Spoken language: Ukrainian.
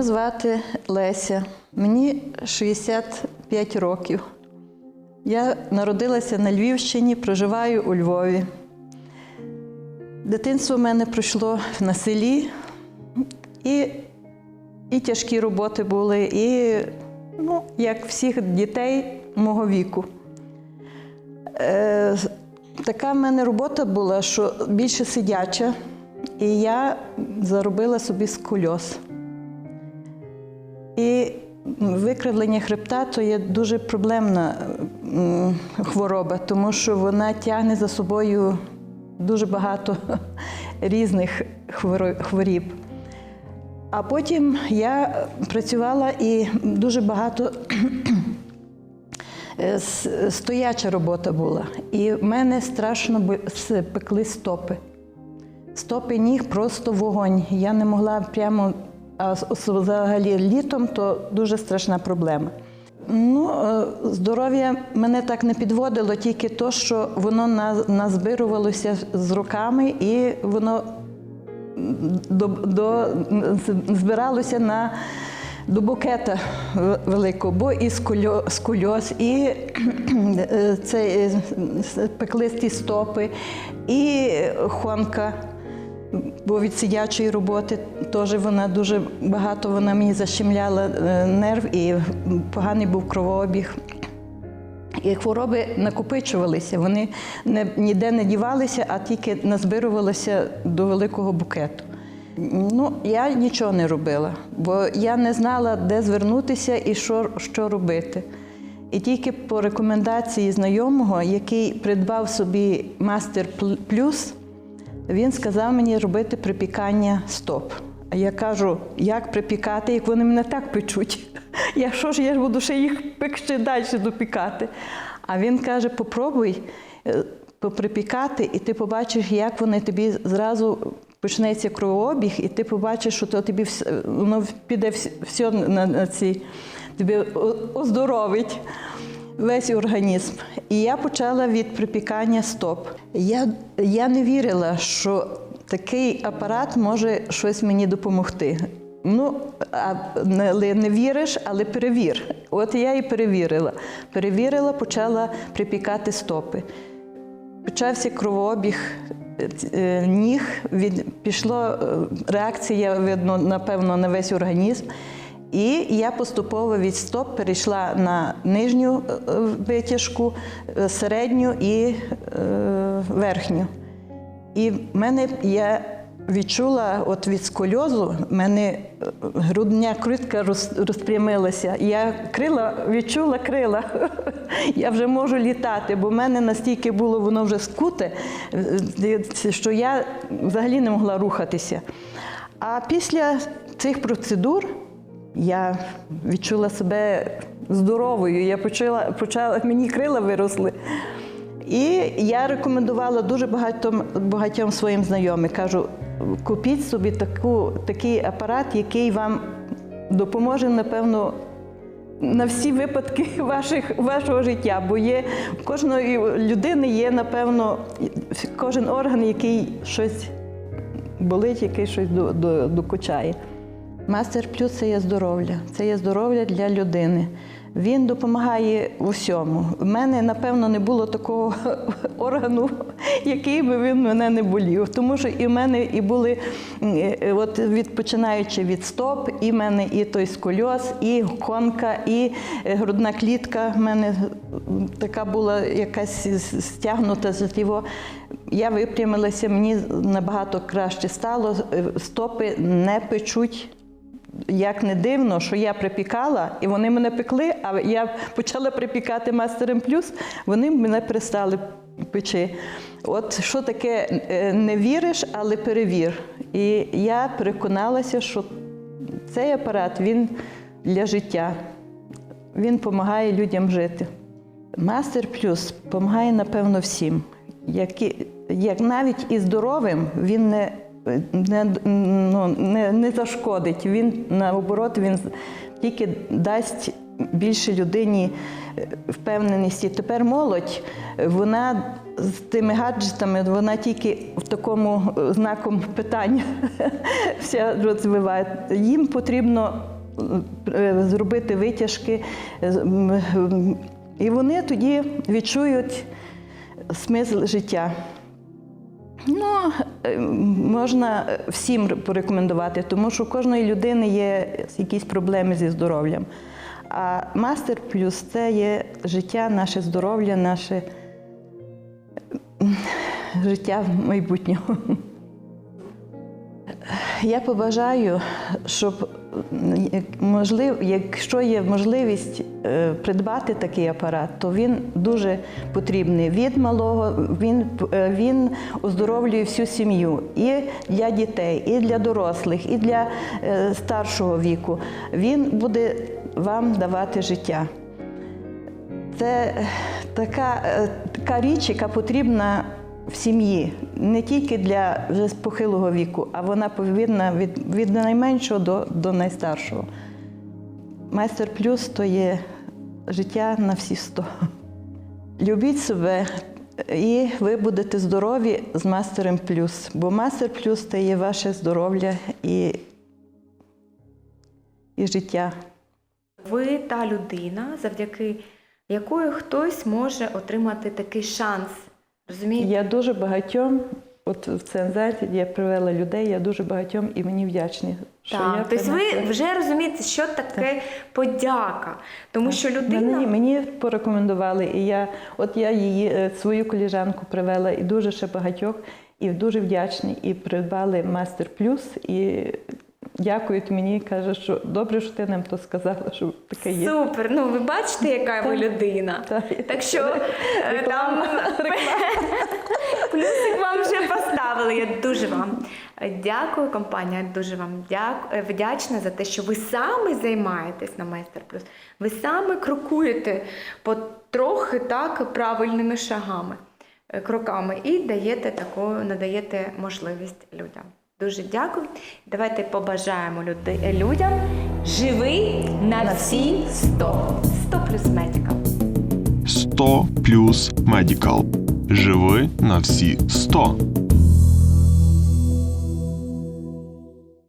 Мене звати Леся, мені 65 років. Я народилася на Львівщині, проживаю у Львові. Дитинство в мене пройшло на селі, і, і тяжкі роботи були, і ну, як всіх дітей мого віку. Е, така в мене робота була, що більше сидяча, і я заробила собі скульоз. Викривлення хребта то є дуже проблемна хвороба, тому що вона тягне за собою дуже багато різних хворіб. А потім я працювала і дуже багато е, стояча робота була. І в мене страшно пекли стопи. Стопи ніг просто вогонь. Я не могла прямо, а взагалі літом то дуже страшна проблема. Ну, е, здоров'я мене так не підводило, тільки то, що воно на- назбирувалося з роками і воно до, до, збиралося на, до букета великого, бо і скульо, скульоз, і е, це, е, пеклисті стопи, і хонка. Бо від сидячої роботи теж вона дуже багато вона мені защемляла е, нерв і поганий був кровообіг. І хвороби накопичувалися, вони не, ніде не дівалися, а тільки назбирувалися до великого букету. Ну, я нічого не робила, бо я не знала, де звернутися і що, що робити. І тільки по рекомендації знайомого, який придбав собі мастер плюс, він сказав мені робити припікання стоп. А я кажу, як припікати, як вони мене так печуть. Я що ж я ж буду ще їх пек ще далі допікати. А він каже: попробуй е, поприпікати, і ти побачиш, як вони тобі зразу почнеться кровообіг, і ти побачиш, що то тобі вс- воно піде вс- все на, на ці, тобі оздоровить весь організм. І я почала від припікання стоп. Я, я не вірила, що такий апарат може щось мені допомогти. Ну, але не віриш, але перевір. От я і перевірила. Перевірила, почала припікати стопи. Почався кровообіг е, ніг, від, пішла е, реакція, видно, напевно, на весь організм. І я поступово від стоп перейшла на нижню е, витяжку, е, середню і е, верхню. І в мене я відчула от від скольозу, в мене грудня критка розпрямилася. Я крила, відчула крила. Я вже можу літати, бо в мене настільки було воно вже скуте, що я взагалі не могла рухатися. А після цих процедур я відчула себе здоровою. Я почала, почала мені крила виросли. І я рекомендувала дуже багатьом, багатьом своїм знайомим. Кажу, купіть собі таку, такий апарат, який вам допоможе, напевно, на всі випадки ваших, вашого життя. Бо є в кожної людини є, напевно, кожен орган, який щось болить, який щось до- до- докучає. Мастер плюс це є здоров'я, це є здоров'я для людини. Він допомагає в усьому. У мене, напевно, не було такого органу, який би він мене не болів. Тому що і в мене і були, е, от відпочинаючи від стоп, і в мене і той скольоз, і конка, і е, грудна клітка. в мене така була якась стягнута з його. Я випрямилася, мені набагато краще стало. Е, Стопи не печуть. Як не дивно, що я припікала, і вони мене пекли, а я почала припікати мастером плюс, вони мене перестали печи. От що таке е, не віриш, але перевір. І я переконалася, що цей апарат він для життя, він допомагає людям жити. Мастер плюс допомагає, напевно, всім. Які, як навіть і здоровим він не, не, ну, не, не зашкодить. Він наоборот, він тільки дасть більше людині е, впевненості. Тепер молодь, вона з тими гаджетами, вона тільки в такому е, знаком питання вся розвиває. Їм потрібно е, зробити витяжки, і вони тоді відчують смисл життя. Ну, е, можна всім порекомендувати, тому що у кожної людини є якісь проблеми зі здоров'ям. А мастер плюс це є життя, наше здоров'я, наше м, життя майбутнього. Я побажаю, щоб можлив, якщо є можливість е, придбати такий апарат, то він дуже потрібний. Від малого він, е, він оздоровлює всю сім'ю і для дітей, і для дорослих, і для е, старшого віку. Він буде вам давати життя. Це така, така річ, яка потрібна в сім'ї, не тільки для вже похилого віку, а вона повинна від, від найменшого до, до найстаршого. Майстер плюс то є життя на всі сто. Любіть себе, і ви будете здорові з мастером плюс, бо мастер плюс це є ваше здоров'я і, і життя. Ви та людина, завдяки якої хтось може отримати такий шанс. Розумієте? Я дуже багатьом, от в цензаті я привела людей, я дуже багатьом і мені вдячні. Що я Так, тобто ви вже розумієте, що таке подяка. Тому що людина. Мені, мені порекомендували, і я, от я її е, свою коліжанку привела, і дуже ще багатьох, і дуже вдячні. І придбали мастер плюс. І дякують мені, каже, що добре, що ти нам то сказала, що таке є. Супер, ну ви бачите, яка ви людина. Так. Так що е, Реклама, там плюсик вам вже поставили. Я дуже вам е, дякую, компанія. Дуже вам дякую, вдячна за те, що ви саме займаєтесь на майстер плюс. Ви саме крокуєте потрохи так правильними шагами, е, кроками і даєте таку, надаєте можливість людям. Дуже дякую. Давайте побажаємо люди- людям живи на всі 100. 100 плюс медикал. 100 плюс медикал. Живи на всі 100.